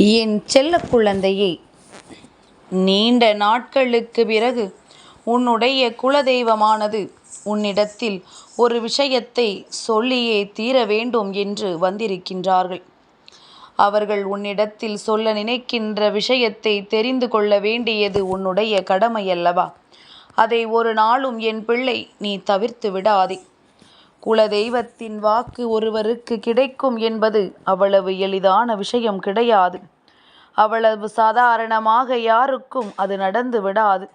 என் செல்ல குழந்தையே நீண்ட நாட்களுக்கு பிறகு உன்னுடைய குலதெய்வமானது உன்னிடத்தில் ஒரு விஷயத்தை சொல்லியே தீர வேண்டும் என்று வந்திருக்கின்றார்கள். அவர்கள் உன்னிடத்தில் சொல்ல நினைக்கின்ற விஷயத்தை தெரிந்து கொள்ள வேண்டியது உன்னுடைய கடமையல்லவா? அதை ஒரு நாளும் என் பிள்ளை நீ தவிர்த்து விடாதே. குலதெய்வத்தின் வாக்கு ஒருவருக்கு கிடைக்கும் என்பது அவ்வளவு எளிதான விஷயம் கிடையாது. அவ்வளவு சாதாரணமாக யாருக்கும் அது நடந்து விடாது.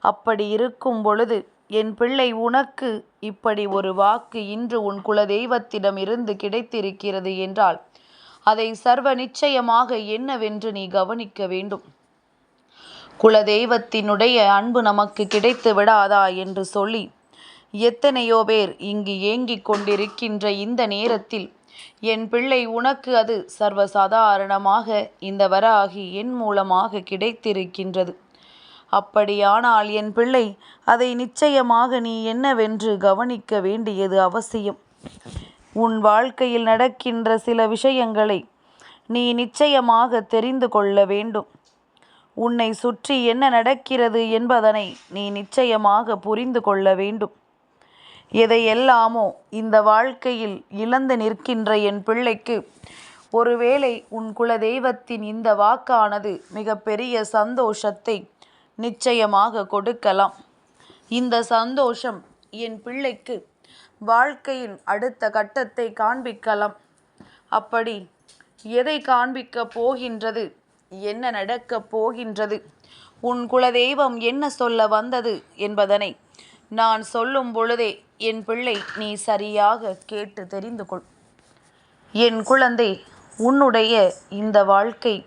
அப்படி இருக்கும் பொழுது என் பிள்ளை உனக்கு இப்படி ஒரு வாக்கு இன்று உன் குலதெய்வத்திடம் இருந்து கிடைத்திருக்கிறது என்றால் அதை சர்வ நிச்சயமாக என்னவென்று நீ கவனிக்க வேண்டும். குலதெய்வத்தினுடைய அன்பு நமக்கு கிடைத்து விடாதா? என்று சொல்லி எத்தனையோ பேர் இங்கு ஏங்கிக் கொண்டிருக்கின்ற இந்த நேரத்தில் என் பிள்ளை உனக்கு அது சர்வசாதாரணமாக இந்த வராகி என் மூலமாக கிடைத்திருக்கின்றது. அப்படியானால் என் பிள்ளை அதை நிச்சயமாக நீ என்னவென்று கவனிக்க வேண்டியது அவசியம். உன் வாழ்க்கையில் நடக்கின்ற சில விஷயங்களை நீ நிச்சயமாக தெரிந்து கொள்ள வேண்டும். உன்னை சுற்றி என்ன நடக்கிறது என்பதனை நீ நிச்சயமாக புரிந்து கொள்ள வேண்டும். எதையெல்லாமோ இந்த வாழ்க்கையில் இழந்து நிற்கின்ற என் பிள்ளைக்கு ஒருவேளை உன் குலதெய்வத்தின் இந்த வாக்கானது மிகப்பெரிய சந்தோஷத்தை நிச்சயமாக கொடுக்கலாம். இந்த சந்தோஷம் என் பிள்ளைக்கு வாழ்க்கையின் அடுத்த கட்டத்தை காண்பிக்கலாம். அப்படி எதை காண்பிக்க போகின்றது? என்ன நடக்கப் போகின்றது? உன் குலதெய்வம் என்ன சொல்ல வந்தது என்பதனை நான் சொல்லும் பொழுதே என் பிள்ளை நீ சரியாக கேட்டு தெரிந்து கொள். என் குழந்தை உன்னுடைய இந்த வாழ்க்கை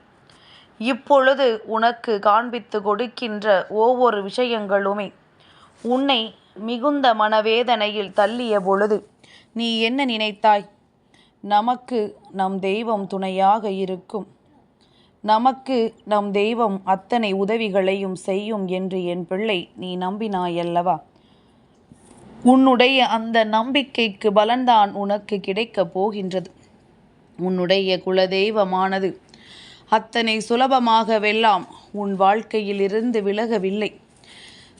இப்பொழுது உனக்கு காண்பித்து கொடுக்கின்ற ஒவ்வொரு விஷயங்களுமே உன்னை மிகுந்த மனவேதனையில் தள்ளிய பொழுது நீ என்ன நினைத்தாய்? நமக்கு நம் தெய்வம் துணையாக இருக்கும். நமக்கு நம் தெய்வம் அத்தனை உதவிகளையும் செய்யும் என்று என் பிள்ளை நீ நம்பினாயல்லவா? உன்னுடைய அந்த நம்பிக்கைக்கு பலன்தான் உனக்கு கிடைக்கப் போகின்றது. உன்னுடைய குலதெய்வமானது அத்தனை சுலபமாகவெல்லாம் உன் வாழ்க்கையிலிருந்து விலகவில்லை.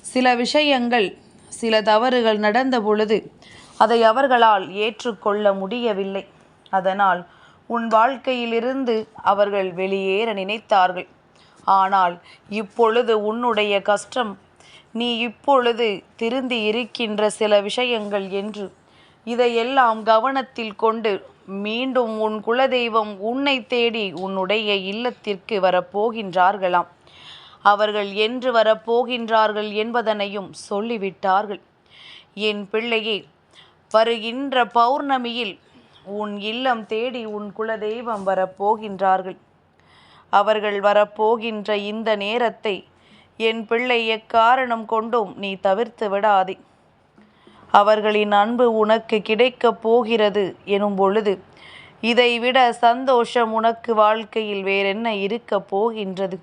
சில விஷயங்கள் சில தவறுகள் நடந்த பொழுது அதை அவர்களால் ஏற்றுக்கொள்ள முடியவில்லை. அதனால் உன் வாழ்க்கையிலிருந்து அவர்கள் வெளியேற நினைத்தார்கள். ஆனால் இப்பொழுது உன்னுடைய கஷ்டம் நீ இப்பொழுது திருந்தி இருக்கின்ற சில விஷயங்கள் என்று. இதையெல்லாம் கவனத்தில் கொண்டு மீண்டும் உன் குலதெய்வம் உன்னை தேடி உன்னுடைய இல்லத்திற்கு வரப்போகின்றார்களாம். அவர்கள் என்று வரப்போகின்றார்கள் என்பதனையும் சொல்லிவிட்டார்கள். என் பிள்ளையே வருகின்ற பௌர்ணமியில் உன் இல்லம் தேடி உன் குலதெய்வம் வரப்போகின்றார்கள். அவர்கள் வரப்போகின்ற இந்த நேரத்தை என் பிள்ளை எக்காரணம் கொண்டும் நீ தவிர்த்து விடாதே. அவர்களின் அன்பு உனக்கு கிடைக்கப் போகிறது எனும் பொழுது இதைவிட சந்தோஷம் உனக்கு வாழ்க்கையில் வேறென்ன இருக்கப் போகின்றது?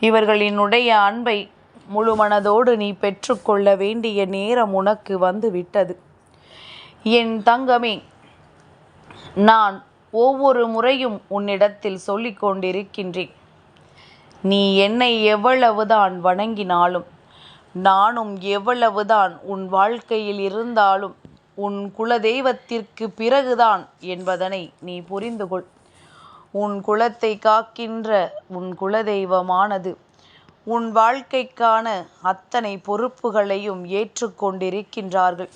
இவர்களினுடைய அன்பை முழு மனதோடு நீ பெற்றுக்கொள்ள வேண்டிய நேரம் உனக்கு வந்து விட்டது என் தங்கமே நான் ஒவ்வொரு முறையும் உன்னிடத்தில் சொல்லிக் கொண்டிருக்கின்றேன். நீ என்னை எவ்வளவுதான் வணங்கினாலும் நானும் எவ்வளவுதான் உன் வாழ்க்கையில் இருந்தாலும் உன் குலதெய்வத்திற்கு பிறகுதான் என்பதனை நீ புரிந்துகொள். உன் குலத்தை காக்கின்ற உன் குலதெய்வமானது உன் வாழ்க்கைக்கான அத்தனை பொறுப்புகளையும் ஏற்றுக்கொண்டிருக்கின்றார்கள்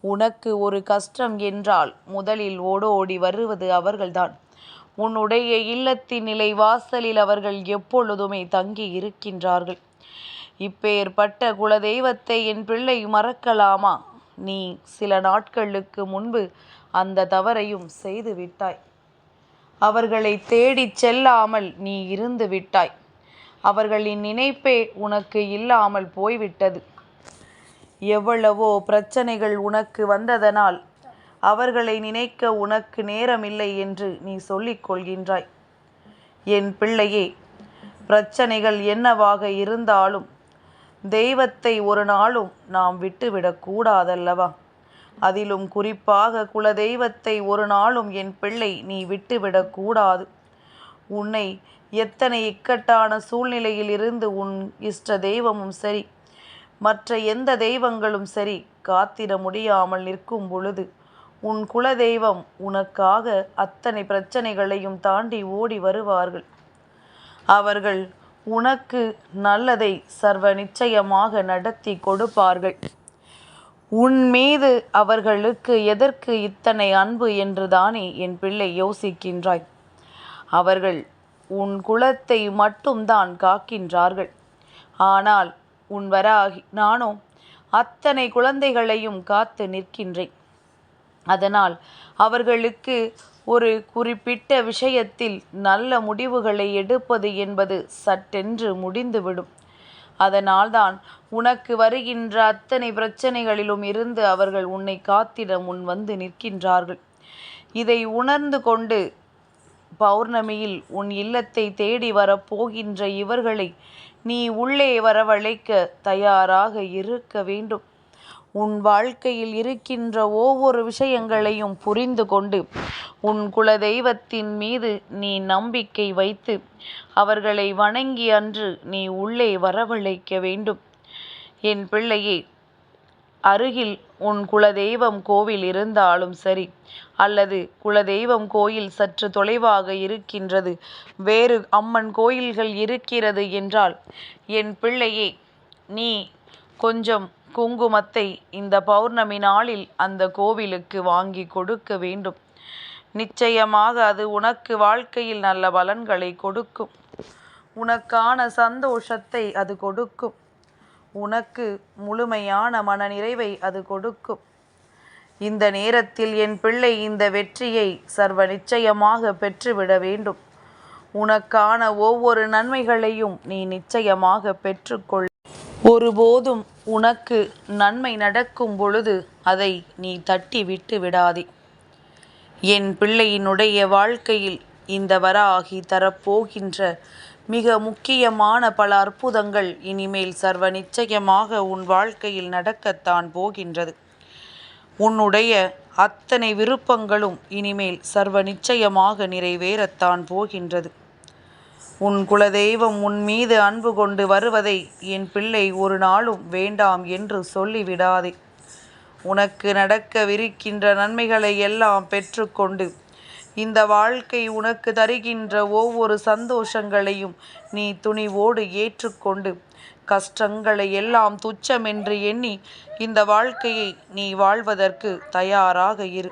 உனக்கு ஒரு கஷ்டம் என்றால் முதலில் ஓடோடி வருவது அவர்கள்தான். உன்னுடைய இல்லத்தின் நிலை வாசலில் அவர்கள் எப்பொழுதுமே தங்கி இருக்கின்றார்கள் இப்பேற்பட்ட குலதெய்வத்தை என் பிள்ளை மறக்கலாமா? நீ சில நாட்களுக்கு முன்பு அந்த தவறையும் செய்து விட்டாய். அவர்களை தேடிச் செல்லாமல் நீ இருந்து விட்டாய். அவர்களின் நினைப்பே உனக்கு இல்லாமல் போய்விட்டது. எவ்வளவோ பிரச்சனைகள் உனக்கு வந்ததனால் அவர்களை நினைக்க உனக்கு நேரமில்லை என்று நீ சொல்லிக் கொள்கின்றாய். என் பிள்ளையே பிரச்சனைகள் என்னவாக இருந்தாலும் தெய்வத்தை ஒரு நாளும் நாம் விட்டுவிடக்கூடாதல்லவா அதிலும் குறிப்பாக குலதெய்வத்தை ஒரு நாளும் என் பிள்ளை நீ விட்டுவிடக்கூடாது உன்னை எத்தனை இக்கட்டான சூழ்நிலையில் இருந்து உன் இஷ்ட தெய்வமும் சரி மற்ற எந்த தெய்வங்களும் சரி காத்திட முடியாமல் நிற்கும் பொழுது உன் குல தெய்வம் உனக்காக அத்தனை பிரச்சனைகளையும் தாண்டி ஓடி வருவார்கள். அவர்கள் உனக்கு நல்லதை சர்வ நிச்சயமாக நடத்தி கொடுப்பார்கள். உன் மீது அவர்களுக்கு எதற்கு இத்தனை அன்பு என்று தானே என் பிள்ளை யோசிக்கின்றாய். அவர்கள் உன் குலத்தை மட்டும்தான் காக்கின்றார்கள். ஆனால் உன் வராகி நானோ அத்தனை குழந்தைகளையும் காத்து நிற்கின்றேன். அதனால் அவர்களுக்கு ஒரு குறிப்பிட்ட விஷயத்தில் நல்ல முடிவுகளை எடுப்பது என்பது சட்டென்று முடிந்துவிடும். அதனால்தான் உனக்கு வருகின்ற அத்தனை பிரச்சனைகளிலும் இருந்து அவர்கள் உன்னை காத்திட முன் வந்து நிற்கின்றார்கள். இதை உணர்ந்து கொண்டு பௌர்ணமியில் உன் இல்லத்தை தேடி வரப்போகின்ற இவர்களை நீ உள்ளே வரவழைக்க தயாராக இருக்க வேண்டும். உன் வாழ்க்கையில் இருக்கின்ற ஒவ்வொரு விஷயங்களையும் புரிந்து கொண்டு உன் குலதெய்வத்தின் மீது நீ நம்பிக்கை வைத்து அவர்களை வணங்கி அன்று நீ உள்ளே வரவழைக்க வேண்டும். என் பிள்ளையே அருகில் உன் குலதெய்வம் கோவில் இருந்தாலும் சரி அல்லது குலதெய்வம் கோயில் சற்று தொலைவாக இருக்கின்றது வேறு அம்மன் கோயில்கள் இருக்கிறது என்றால் என் பிள்ளையே நீ கொஞ்சம் குங்குமத்தை இந்த பௌர்ணமி நாளில் அந்த கோவிலுக்கு வாங்கி கொடுக்க வேண்டும். நிச்சயமாக அது உனக்கு வாழ்க்கையில் நல்ல பலன்களை கொடுக்கும். உனக்கான சந்தோஷத்தை அது கொடுக்கும். உனக்கு முழுமையான மனநிறைவை அது கொடுக்கும். இந்த நேரத்தில் என் பிள்ளை இந்த வெற்றியை சர்வ நிச்சயமாக பெற்றுவிட வேண்டும். உனக்கான ஒவ்வொரு நன்மைகளையும் நீ நிச்சயமாக பெற்றுக்கொள் ஒருபோதும் உனக்கு நன்மை நடக்கும் பொழுது அதை நீ தட்டி விட்டு விடாதே. என் பிள்ளையினுடைய வாழ்க்கையில் இந்த வராகி தரப்போகின்ற மிக முக்கியமான பல அற்புதங்கள் இனிமேல் சர்வ நிச்சயமாக உன் வாழ்க்கையில் நடக்கத்தான் போகின்றது. உன்னுடைய அத்தனை விருப்பங்களும் இனிமேல் சர்வ நிச்சயமாக நிறைவேறத்தான் போகின்றது. உன் குலதெய்வம் உன் மீது அன்பு கொண்டு வருவதை என் பிள்ளை ஒரு நாளும் வேண்டாம் என்று சொல்லிவிடாதே. உனக்கு நடக்கவிருக்கின்ற நன்மைகளை எல்லாம் பெற்றுக்கொண்டு இந்த வாழ்க்கை உனக்கு தருகின்ற ஒவ்வொரு சந்தோஷங்களையும் நீ துணிவோடு ஏற்றுக்கொண்டு கஷ்டங்களை எல்லாம் துச்சமென்று எண்ணி இந்த வாழ்க்கையை நீ வாழ்வதற்கு தயாராக இரு.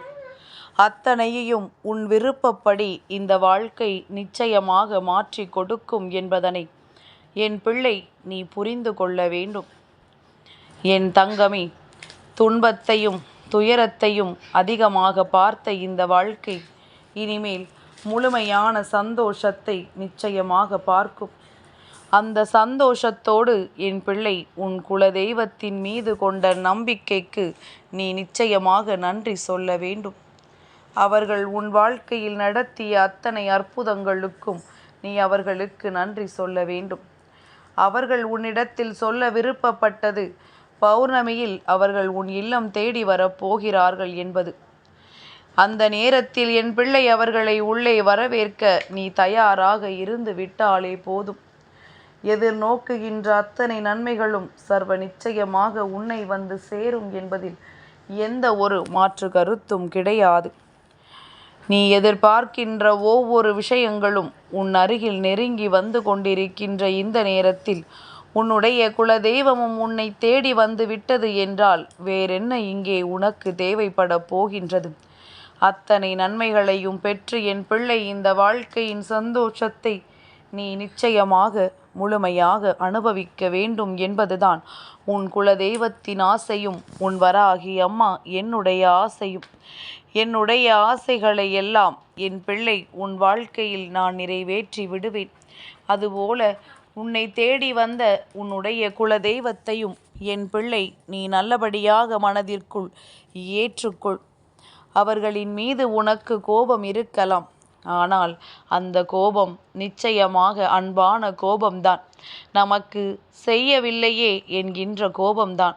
அத்தனையையும் உன் விருப்பப்படி இந்த வாழ்க்கை நிச்சயமாக மாற்றி கொடுக்கும் என்பதனை என் பிள்ளை நீ புரிந்து கொள்ள வேண்டும். என் தங்கமே துன்பத்தையும் துயரத்தையும் அதிகமாக பார்த்த இந்த வாழ்க்கை இனிமேல் முழுமையான சந்தோஷத்தை நிச்சயமாக பார்க்கும். அந்த சந்தோஷத்தோடு என் பிள்ளை உன் குலதெய்வத்தின் மீது கொண்ட நம்பிக்கைக்கு நீ நிச்சயமாக நன்றி சொல்ல வேண்டும். அவர்கள் உன் வாழ்க்கையில் நடத்திய அத்தனை அற்புதங்களுக்கும் நீ அவர்களுக்கு நன்றி சொல்ல வேண்டும். அவர்கள் உன்னிடத்தில் சொல்ல விருப்பப்பட்டது பௌர்ணமியில் அவர்கள் உன் இல்லம் தேடி வரப் போகிறார்கள் என்பது. அந்த நேரத்தில் என் பிள்ளை அவர்களை உள்ளே வரவேற்க நீ தயாராக இருந்து விட்டாலே போதும். எதிர்நோக்குகின்ற அத்தனை நன்மைகளும் சர்வ நிச்சயமாக உன்னை வந்து சேரும் என்பதில் எந்த ஒரு மாற்று கருத்தும் கிடையாது. நீ எதிர்பார்க்கின்ற ஒவ்வொரு விஷயங்களும் உன் அருகில் நெருங்கி வந்து கொண்டிருக்கின்ற இந்த நேரத்தில் உன்னுடைய குலதெய்வமும் உன்னை தேடி வந்து விட்டது என்றால் வேறென்ன இங்கே உனக்கு தேவைப்பட போகின்றது? அத்தனை நன்மைகளையும் பெற்று என் பிள்ளை இந்த வாழ்க்கையின் சந்தோஷத்தை நீ நிச்சயமாக முழுமையாக அனுபவிக்க வேண்டும் என்பதுதான் உன் குலதெய்வத்தின் ஆசையும் உன் வராகி அம்மா என்னுடைய ஆசையும். என்னுடைய ஆசைகளை எல்லாம் என் பிள்ளை உன் வாழ்க்கையில் நான் நிறைவேற்றி விடுவேன். அதுபோல உன்னை தேடி வந்த உன்னுடைய குலதெய்வத்தையும் என் பிள்ளை நீ நல்லபடியாக மனதிற்குள் ஏற்றுக்கொள். அவர்களின் மீது உனக்கு கோபம் இருக்கலாம். ஆனால் அந்த கோபம் நிச்சயமாக அன்பான கோபம்தான். நமக்கு செய்யவில்லையே என்கின்ற கோபம்தான்.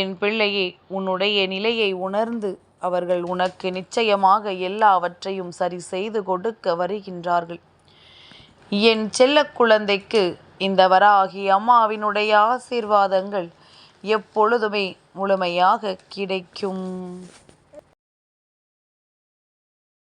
என் பிள்ளையே உன்னுடைய நிலையை உணர்ந்து அவர்கள் உனக்கு நிச்சயமாக எல்லாவற்றையும் சரி செய்து கொடுக்க வருகின்றார்கள். என் செல்லக் குழந்தைக்கு இந்த வராகி அம்மாவினுடைய ஆசீர்வாதங்கள் எப்பொழுதுமே முழுமையாக கிடைக்கும்.